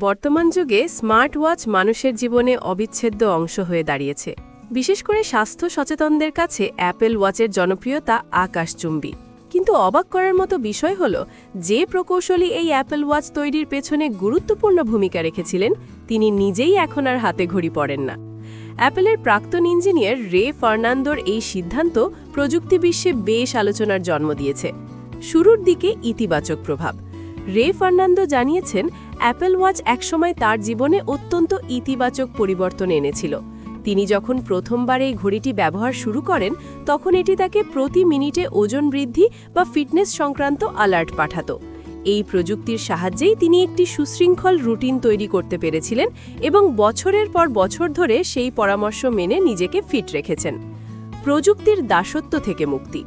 বর্তমান যুগে smart watch মানুষের জীবনে অবিচ্ছেদ্য অংশ হয়ে দাঁড়িয়েছে। বিশেষ করে স্বাস্থ্য সচেতনদের কাছে অ্যাপেল ওয়াচের জনপ্রিয়তা আকাশচুম্বী। কিন্তু অবাক করার মতো বিষয় হল, যে প্রকৌশলী এই অ্যাপেল ওয়াচ তৈরির পেছনে গুরুত্বপূর্ণ ভূমিকা রেখেছিলেন, তিনি নিজেই এখন আর হাতে ঘড়ি পড়েন না। অ্যাপেলের প্রাক্তন ইঞ্জিনিয়ার রে ফার্নান্দোর এই সিদ্ধান্ত প্রযুক্তি বিশ্বে বেশ আলোচনার জন্ম দিয়েছে। শুরুর দিকে ইতিবাচক প্রভাব। রে ফার্নান্দো জানিয়েছেন, অ্যাপেল ওয়াচ একসময় তার জীবনে অত্যন্ত ইতিবাচক পরিবর্তন এনেছিল। তিনি যখন প্রথমবার এই ঘড়িটি ব্যবহার শুরু করেন, তখন এটি তাকে প্রতি মিনিটে ওজন বৃদ্ধি বা ফিটনেস সংক্রান্ত অ্যালার্ট পাঠাতো। এই প্রযুক্তির সাহায্যেই তিনি একটি সুশৃঙ্খল রুটিন তৈরি করতে পেরেছিলেন এবং বছরের পর বছর ধরে সেই পরামর্শ মেনে নিজেকে ফিট রেখেছেন। প্রযুক্তির দাসত্ব থেকে মুক্তি।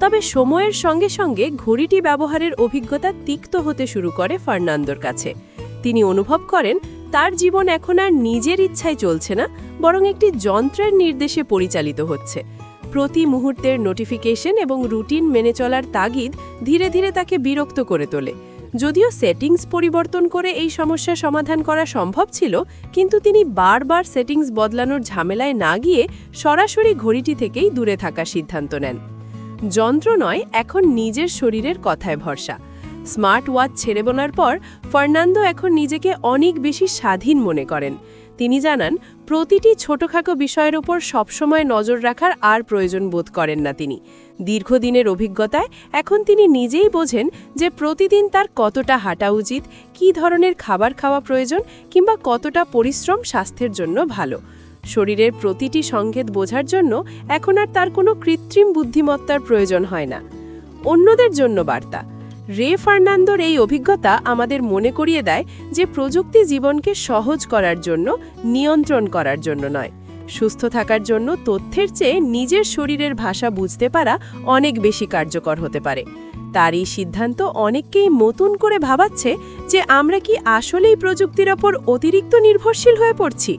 তবে সময়ের সঙ্গে সঙ্গে ঘড়িটি ব্যবহারের অভিজ্ঞতা তিক্ত হতে শুরু করে ফার্নান্দোর কাছে। তিনি অনুভব করেন, তার জীবন এখন আর নিজের ইচ্ছায় চলছে না, বরং একটি যন্ত্রের নির্দেশে পরিচালিত হচ্ছে। প্রতি মুহূর্তের নোটিফিকেশন এবং রুটিন মেনে চলার তাগিদ ধীরে ধীরে তাকে বিরক্ত করে তোলে। যদিও সেটিংস পরিবর্তন করে এই সমস্যা সমাধান করা সম্ভব ছিল, কিন্তু তিনি বারবার সেটিংস বদলানোর ঝামেলায় না গিয়ে সরাসরি ঘড়িটি থেকেই দূরে থাকার সিদ্ধান্ত নেন। যন্ত্র নয়, এখন নিজের শরীরের কথায় ভরসা। স্মার্ট ওয়াচ ছেড়ে বোনার পর ফার্নান্দো এখন নিজেকে অনেক বেশি স্বাধীন মনে করেন। তিনি জানান, প্রতিটি ছোটখাটো বিষয়ের ওপর সবসময় নজর রাখার আর প্রয়োজন বোধ করেন না তিনি। দীর্ঘদিনের অভিজ্ঞতায় এখন তিনি নিজেই বোঝেন যে প্রতিদিন তার কতটা হাঁটা উচিত, কী ধরনের খাবার খাওয়া প্রয়োজন কিংবা কতটা পরিশ্রম স্বাস্থ্যের জন্য ভালো। শরীরের প্রতিটি সংকেত বোঝার জন্য এখন আর তার কোনো কৃত্রিম বুদ্ধিমত্তার প্রয়োজন হয় না। অন্যদের জন্য বার্তা। রে ফার্নান্দোর এই অভিজ্ঞতা আমাদের মনে করিয়ে দেয় যে প্রযুক্তি জীবনকে সহজ করার জন্য, নিয়ন্ত্রণ করার জন্য নয়। সুস্থ থাকার জন্য তথ্যের চেয়ে নিজের শরীরের ভাষা বুঝতে পারা অনেক বেশি কার্যকর হতে পারে। তার এই সিদ্ধান্ত অনেককেই নতুন করে ভাবাচ্ছে যে আমরা কি আসলেই প্রযুক্তির ওপর অতিরিক্ত নির্ভরশীল হয়ে পড়ছি?